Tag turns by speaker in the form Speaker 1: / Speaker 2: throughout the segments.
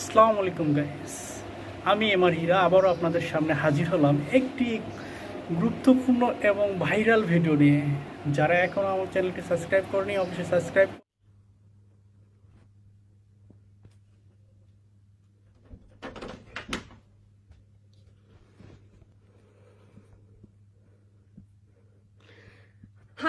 Speaker 1: আসসালামু আলাইকুম গাইস আমি এমআর হীরা, আবারও আপনাদের সামনে হাজির হলাম একটি গুরুত্বপূর্ণ এবং ভাইরাল ভিডিও নিয়ে। যারা এখনও আমার চ্যানেলটি সাবস্ক্রাইব করেনি, অবশ্যই সাবস্ক্রাইব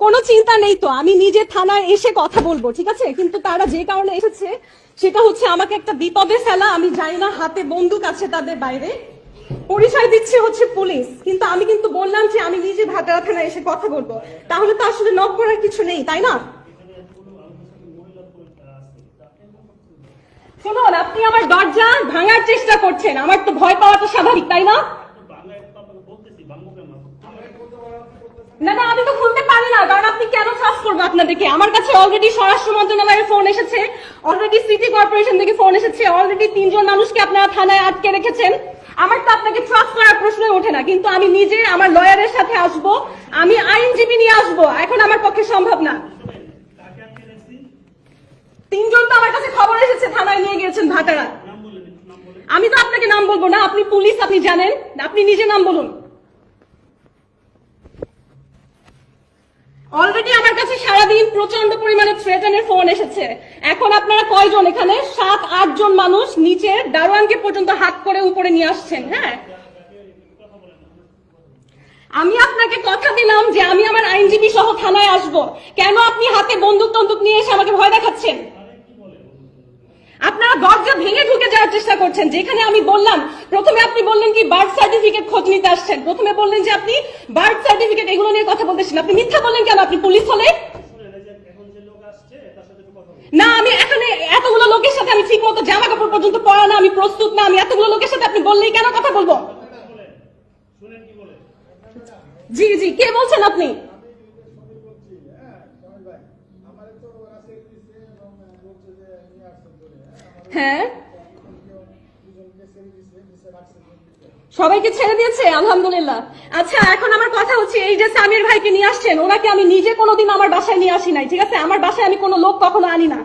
Speaker 2: কোনো চিন্তা নেই তো, আমি নিজে থানায় এসে কথা বলব, ঠিক আছে? কিন্তু তারা যে কারণে এসেছে, সেটা হচ্ছে আমাকে একটা বিপদে ফেলা, আমি জানি না, হাতে বন্দুক আছে তাদের বাইরে। পরিচয় দিচ্ছে হচ্ছে পুলিশ, কিন্তু আমি কিন্তু বললাম যে আমি নিজে ভাটারা থানায় এসে কথা বলব। তাহলে তো আসলে নক করার কিছু নেই, তাই না? শুনুন, আপনি আমার দরজা ভাঙার চেষ্টা করছেন, আমার তো ভয় পাওয়াটা স্বাভাবিক, তাই না? না না, আমি তো খুলতে পারি না, কারণ আপনি কেন ট্রাস্ট করব আপনাদেরকে? আমার কাছে অলরেডি স্বরাষ্ট্র মন্ত্রণালয়ের ফোন এসেছে অলরেডি সিটি কর্পোরেশন থেকে ফোন এসেছে অলরেডি তিনজন মানুষকে আপনারা থানায় আটকে রেখেছেন। আমার তো আপনাকে ট্রাস্ট করার প্রশ্নই ওঠে না, কিন্তু আমি নিজে আমার লয়ারের সাথে আসব, আমি আইনজীবী নিয়ে আসব, এখন আমার পক্ষে সম্ভব না। তিনজন তো আমার কাছে খবর এসেছে, থানায় নিয়ে গিয়েছেন ভাটারা। আমি তো আপনাকে নাম বলব না, আপনি পুলিশ, আপনি জানেন, আপনি নিজে নাম বলুন। অলরেডি আমার কাছে সারাদিন প্রচণ্ড পরিমাণে থ্রেটানের ফোন এসেছে। এখন আপনারা কয়জন? এখানে সাত, আট জন মানুষ নিচে দারোয়ানকে পর্যন্ত হাত করে উপরে নিয়ে আসছেন হ্যাঁ? আমি আপনাকে কথা দিলাম যে আমি আমার আইনজীবী সহ থানায় আসব। কেন আপনি হাতে বন্দুক টন্দুক নিয়ে এসে আমাকে ভয় দেখাচ্ছেন? আপনারা দরজা ভেঙে ঢুকে যাওয়ার চেষ্টা করছেন যেখানে আমি বললাম প্রথমে আপনি বললেন কি বার্থ সার্টিফিকেট খোঁজ নিতে আসছেন প্রথমে বললেন যে আপনি বার্থ সার্টিফিকেট এগুলো নিয়ে কথা বলতেছেন আপনি মিথ্যা বললেন কেন? আপনি পুলিশ হলে? না আমি এখানে এতগুলো লোকের সাথে আমি ঠিক মতো জামা কাপড় পর্যন্ত পরা না আমি প্রস্তুত না আমি এতগুলো লোকের সাথে আপনি বললেই কেন কথা বলব? জি জি কে বলছেন আপনি? হ্যাঁ? সবাইকে ছেড়ে দিয়েছে? আলহামদুলিল্লাহ। আচ্ছা এখন আমার কথা হচ্ছে এই যে সামির ভাইকে নিয়ে আসছেন, ওনাকে আমি নিজে কোনোদিন আমার বাসায় নিয়ে আসি নাই, ঠিক আছে? আমার বাসায় আমি কোনো লোক কখনো আনি না।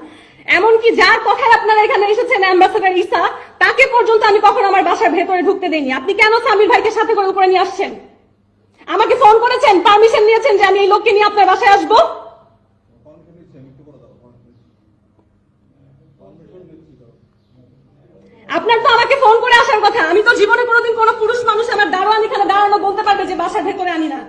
Speaker 2: এমনকি যার কথায় আপনারা এখানে এসেছেন অ্যাম্বাসেডার ইসা তাকে পর্যন্ত আমি কখনো আমার বাসার ভেতরে ঢুকতে দেইনি। আপনি কেন সামির ভাইকে সাথে করে উপরে নিয়ে আসছেন? আমাকে ফোন করেছেন পারমিশন নিয়েছেন যে আমি এই লোককে নিয়ে আপনার বাসায় আসব? আপনার তো আমাকে ফোন করে আসার কথা আমি তো জীবনে কোনোদিন কোনো পুরুষ মানুষ আমার দারোয়ান এখানে দাঁড়ানো বলতে পারবে যে বাসার ভেতরে আনি না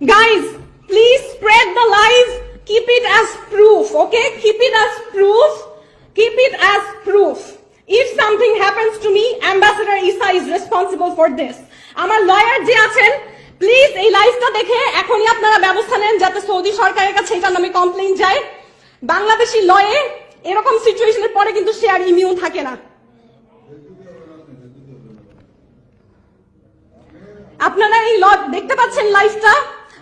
Speaker 2: Guys, please spread the lies. Keep it as proof, okay? Keep it as proof. Keep it as proof. If something happens to me, Ambassador Isa is responsible for this. আমার লয়ার যে আছেন প্লিজ এই লাইভটা দেখে এখনই আপনারা ব্যবস্থা নেন যাতে সৌদি সরকারের কাছে এটার নামে কমপ্লেন যায় বাংলাদেশি লয়ে এরকম সিচুয়েশনের পরে কিন্তু সে আর ইমিউন থাকে না। আপনারা এই ল দেখতে পাচ্ছেন লাইফটা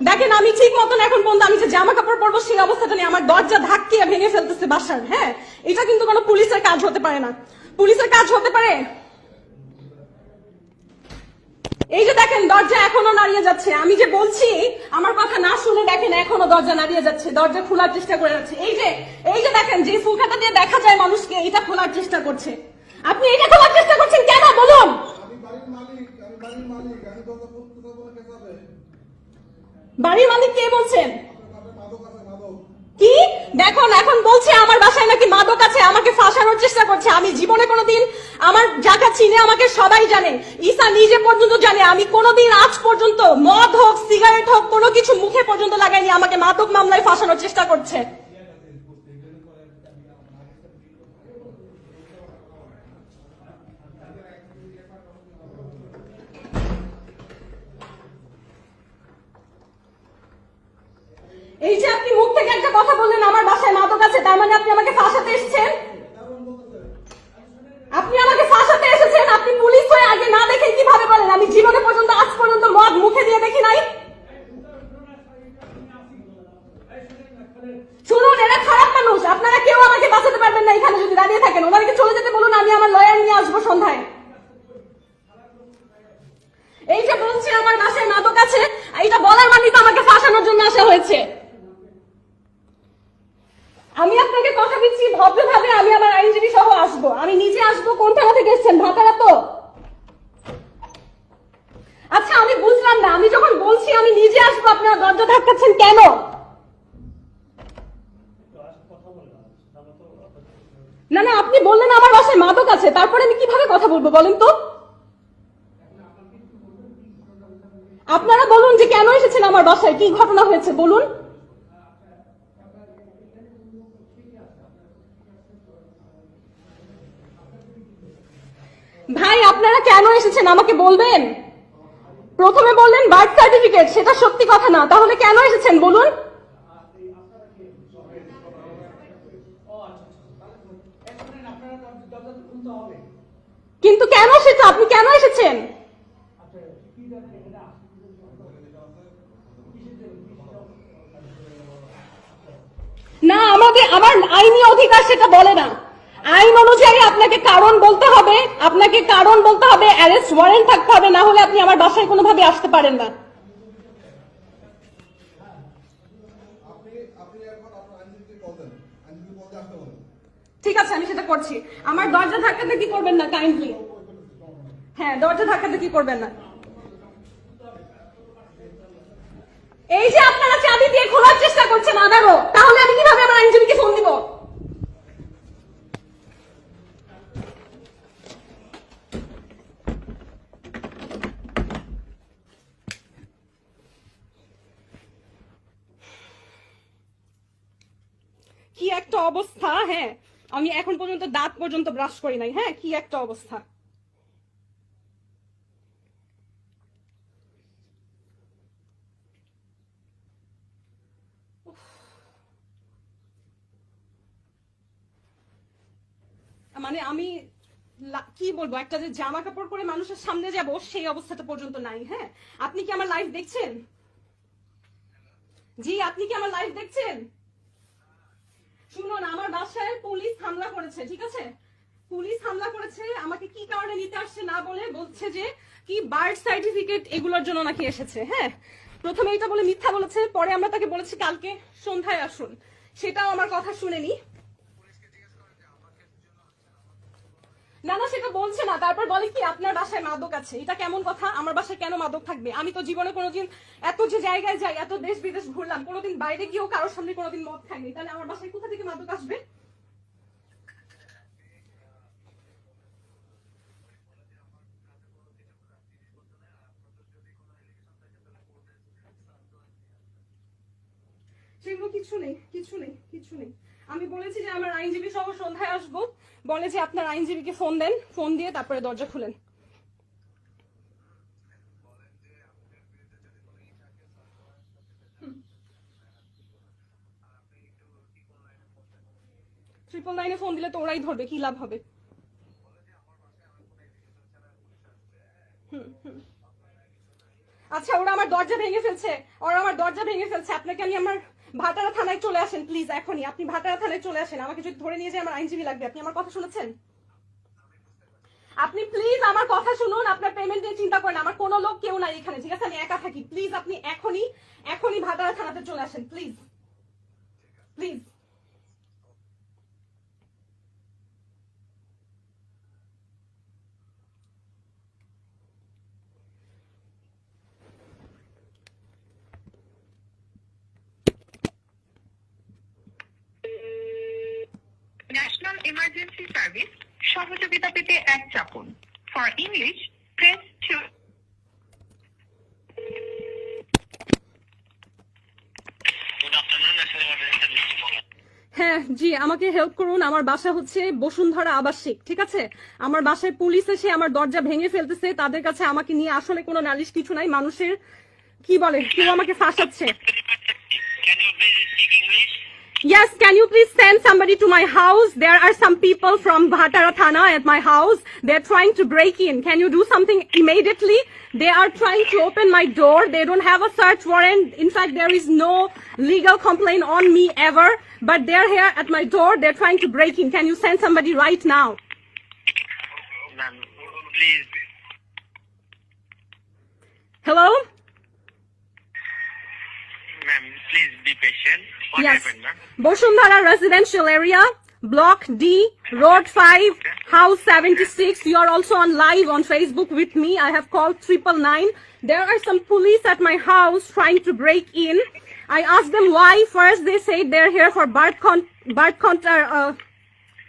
Speaker 2: দেখেন, আমি ঠিক মতন এখন পর্যন্ত আমি যে জামা কাপড় পরবো সেই অবস্থাটা নিয়ে আমার দরজা ধাক্কিয়ে ভেঙে ফেলতেছে বাসার হ্যাঁ? এটা কিন্তু কোনো পুলিশের কাজ হতে পারে না। পুলিশের কাজ হতে পারে? এই যে দেখেন, দরজা এখনও নাড়িয়ে যাচ্ছে। আমি যে বলছি, আমার কথা না শুনে দেখেন এখনও দরজা নাড়িয়ে যাচ্ছে দরজা খোলার চেষ্টা করে যাচ্ছে। এই যে এই যে দেখেন যে ফুলখাতা দিয়ে দেখা যায় মানুষকে এটা খোলার চেষ্টা করছে। আপনি এটা খোলার চেষ্টা করছেন কেন? বলুন।
Speaker 3: বাড়ির মালিক কে বাড়ির
Speaker 2: কি? দেখুন এখন বলছে আমার বাসায় নাকি মাদক আছে, আমাকে ফাঁসানোর চেষ্টা করছে। আমি জীবনে কোনোদিন আমার জায়গা চিনে আমাকে সবাই জানে। ঈসা নিজে পর্যন্ত জানে, আমি কোনোদিন আজ পর্যন্ত মদ হোক, সিগারেট হোক, কোনো কিছু মুখে পর্যন্ত লাগাইনি, আমাকে মাদক মামলায় ফাঁসানোর চেষ্টা করছে। এই যে আপনি মুখ থেকে একটা কথা বললেন আমার বাসায় মাদক আছে তার মানে আপনি আমাকে ফাঁসাতে এসেছেন? আপনি আমাকে ফাঁসাতে এসেছেন? আপনি পুলিশ হয়ে আগে না দেখে কীভাবে বলেন? আমি জীবনে পর্যন্ত, আজ পর্যন্ত মদ মুখে দিয়ে দেখি নাই। শুনুন, এরা খারাপ মানুষ। আপনারা কেউ আমাকে বাঁচাতে পারবেন না এখানে যদি দাঁড়িয়ে থাকেন। ওনাদেরকে চলে যেতে বলুন, আমি আমার লয়ার নিয়ে আসব সন্ধ্যায়। এই যে বলছি, আমার বাসায় মাদক আছে এইটা বলার মানে তো আমাকে ফাঁসানোর জন্য আসা হয়েছে। আমি আপনাকে কথা দিচ্ছি, ভদ্রভাবে আমি আমার আইনজীবী সহ আসব। আমি নিজে আসব, কোন থানা থেকে এসছেন, ভাতারা তো? আচ্ছা আমি বুঝলাম না। আমি যখন বলছি, আমি নিজে আসব, আপনারা দরজা ধাক্কাচ্ছেন কেন? না না, আপনি বললেন আমার বাসায় মাদক আছে। তারপরে আমি কীভাবে কথা বলব, বলেন তো? আপনারা বলুন যে কেন এসেছেন আমার বাসায়, কি ঘটনা হয়েছে, বলুন। ভাই, আপনারা কেন এসেছেন? আমাকে বলবেন? প্রথমে বললেন বার্থ সার্টিফিকেট, সেটা সত্যি কথা না। তাহলে কেন এসেছেন? বলুন। কিন্তু কেন সেটা? আপনি কেন এসেছেন? না, আমাকে আমার আইনি অধিকার সেটা বলে না। আইন অনুযায়ী আপনাকে কারণ বলতে হবে আপনাকে কারণ বলতে হবে অ্যারেস্ট ওয়ারেন্ট থাকতে হবে না হলে আপনি আমার বাসায় কোনোভাবে আসতে পারেন না। ঠিক আছে আমি সেটা করছি। আমার দরজা ধাক্কাতে কি করবেন না কাইন্ডলি হ্যাঁ দরজা ধাক্কাতে কি করবেন না? এই যে আপনারা চাবি দিয়ে খোলার চেষ্টা করছেন আবারও তাহলে আমি কীভাবে আমার আইনজীবীকে ফোন দিব কি একটা অবস্থা হ্যাঁ। আমি এখন পর্যন্ত দাঁত পর্যন্ত ব্রাশ করি নাই হ্যাঁ কি একটা অবস্থা। মানে আমি কি বলব, একটা যে জামা কাপড় পরে মানুষের সামনে যাব, সেই অবস্থাটা পর্যন্ত নাই হ্যাঁ। আপনি কি আমার লাইভ দেখছেন? জি, আপনি কি আমার লাইভ দেখছেন? শুনুন, আমার বাসায় পুলিশ হামলা করেছে, ঠিক আছে? পুলিশ হামলা করেছে, আমাকে কি কারণে নিতে আসছে না বলে বলছে যে, কি বার্থ সার্টিফিকেট এগুলোর জন্য নাকি এসেছে হ্যাঁ? প্রথমে এটা বলে মিথ্যা বলেছে, পরে আমরা তাকে বলেছি কালকে সন্ধ্যায় আসুন। সেটাও আমার কথা শুনেনি। না না সেটা বলছে না, তারপর বলে কি, আপনার বাসায় মাদক আছে, এটা কেমন কথা? আমার বাসায় কেন মাদক থাকবে? আমি তো জীবনে কোনোদিন এত যে জায়গায় যাই, এত দেশ বিদেশ ঘুরলাম, কোনোদিন বাইরে গিয়েও কারোর সামনে কোনোদিন মদ খাইনি। তাহলে আমার বাসায় কোথা থেকে মাদক আসবে? কিছু নেই কিছু নেই কিছু নেই। আমি বলেছি যে আমার আইনজীবী সহ সন্ধ্যায় আসব। বলে যে আপনার আইনজীবীকে ফোন দেন, ফোন দিয়ে তারপরে দরজা খুলেন। ট্রিপল নাইনে ফোন দিলে তো ওরাই ধরবে, কি লাভ হবে। আচ্ছা ওরা আমার দরজা ভেঙে ফেলছে। ওরা আমার দরজা ভেঙে ফেলছে। আপনাকে আমি আমার ভাটারা থানায় চলে আসেন প্লিজ এখনই। আপনি ভাটারা থানায় চলে আসেন। আমাকে যদি ধরে নিয়ে যায়, আমার আইনজীবী লাগবে। আপনি আমার কথা শুনেছেন? আপনি প্লিজ আমার কথা শুনুন, আপনার পেমেন্ট নিয়ে চিন্তা করেন আমার কোনো লোক কেউ নাই এখানে, ঠিক আছে? আমি একা থাকি। প্লিজ আপনি এখনই এখনই ভাটারা থানাতে চলে আসেন প্লিজ প্লিজ
Speaker 4: ইমার্জেন্সি সার্ভিস সহযোগিতা পেতে এক চাপুন। For English press two.
Speaker 2: হ্যাঁ জি আমাকে হেল্প করুন। আমার বাসা হচ্ছে বসুন্ধরা আবাসিক ঠিক আছে? আমার বাসায় পুলিশ এসে আমার দরজা ভেঙে ফেলতেছে। তাদের কাছে আমাকে নিয়ে আসলে কোনো নালিশ কিছু নাই। মানুষের কি বলে কেউ আমাকে ফাঁসাচ্ছে। Yes, can you please send somebody to my house? There are some people from Bhatara Thana at my house. They're trying to break in. Can you do something immediately? They are trying to open my door. They don't have a search warrant. In fact, there is no legal complaint on me ever. But they're here at my door. They're trying to break in. Can you send somebody right now?
Speaker 5: Please.
Speaker 2: Hello?
Speaker 5: Ma'am, please be patient. What
Speaker 2: yes.
Speaker 5: happened, ma'am?
Speaker 2: Boshundhara residential area, block D, road 5, house 76. You are also on live on Facebook with me. I have called triple nine. There are some police at my house trying to break in. I asked them why. First, they said they're here for birth con, birth con, uh,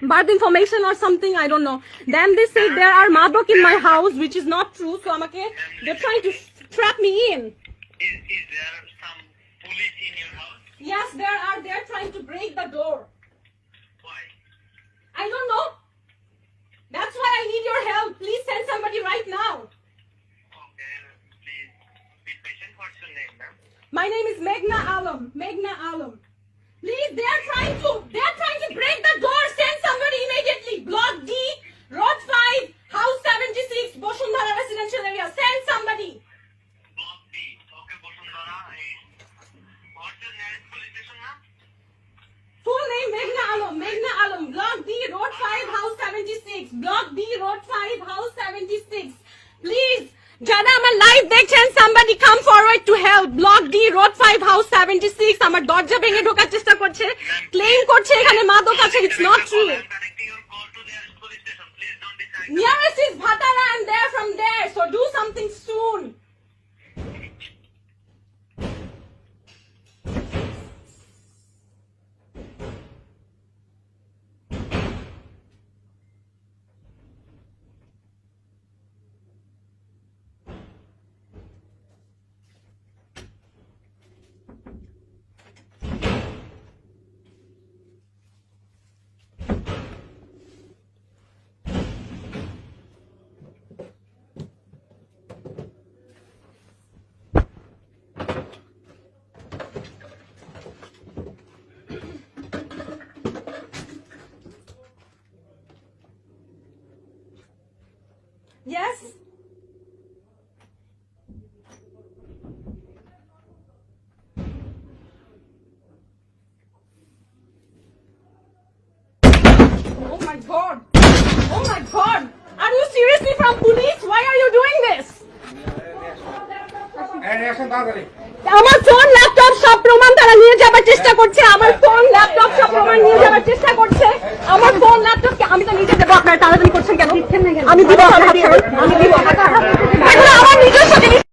Speaker 2: birth information or something. I don't know. Then they said there are madok in my house, which is not true. So amake, they're trying to trap me in.
Speaker 5: Is, is there some police in your house?
Speaker 2: Yes, there are. They're trying to break the door.
Speaker 5: Why?
Speaker 2: I don't know. That's why I need your help. Please send somebody right now.
Speaker 5: Okay, please be patient. What's your name, ma'am?
Speaker 2: My name is Meghna Alam. Meghna Alam. Please, they are trying to, they are trying to break the door. Send somebody immediately. Block D, Road 5, House 76, Boshundhara residential area. Send somebody. 我嘞没拿了没拿 yes Oh my god! Oh my god! Are you seriously from police? Why are you doing this? আমার phone laptop সব প্রমাণ তারা নিয়ে যাবার চেষ্টা করছে। আমার phone laptop সব প্রমাণ নিয়ে যাবার চেষ্টা করছে। আমার ফোন ল্যাপটপ আমি তো নিজে দেবো। আপনারা তাড়াতাড়ি করছেন কেন? আমি দিব আমি দিব আমার নিজস্ব